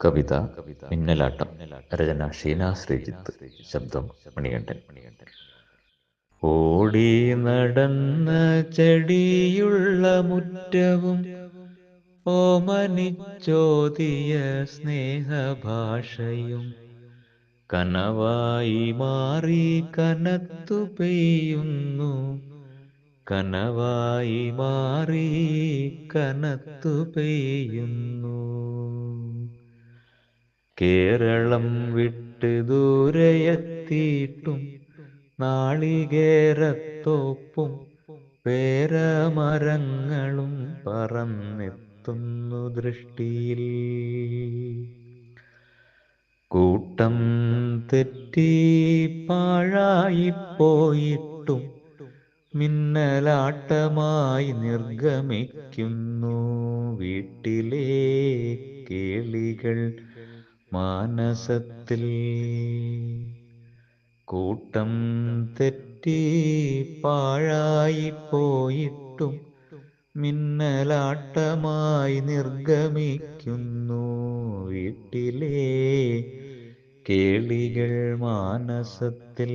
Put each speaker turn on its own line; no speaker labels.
കവിത മിന്നലാട്ടം രചന ഷീന ശ്രീജിത്ത് ശബ്ദം മണികണ്ഠൻ. ഓടി നടന്ന ചെടിയുള്ള മുറ്റവും ഓമനിച്ചോതിയ സ്നേഹഭാഷയും കനവായി മാറി കനത്തു പെയ്യുന്നു. കനവായി മാറി കനത്തു പെയ്യുന്നു. കേരളം വിട്ട് ദൂരെയെത്തിയിട്ടും നാളികേരത്തോപ്പും പേരമരങ്ങളും പറന്നെത്തുന്നു ദൃഷ്ടിയിൽ. കൂട്ടം തെറ്റി പാഴായിപ്പോയിട്ടും മിന്നലാട്ടമായി നിർഗമിക്കുന്നു വീട്ടിലേ കേളികൾ. മാനസത്തിൽ കൂട്ടം തെറ്റി പാഴായിപ്പോയിട്ടും മിന്നലാട്ടമായി നിർഗമിക്കുന്നു വീട്ടിലേ കേളികൾ മാനസത്തിൽ.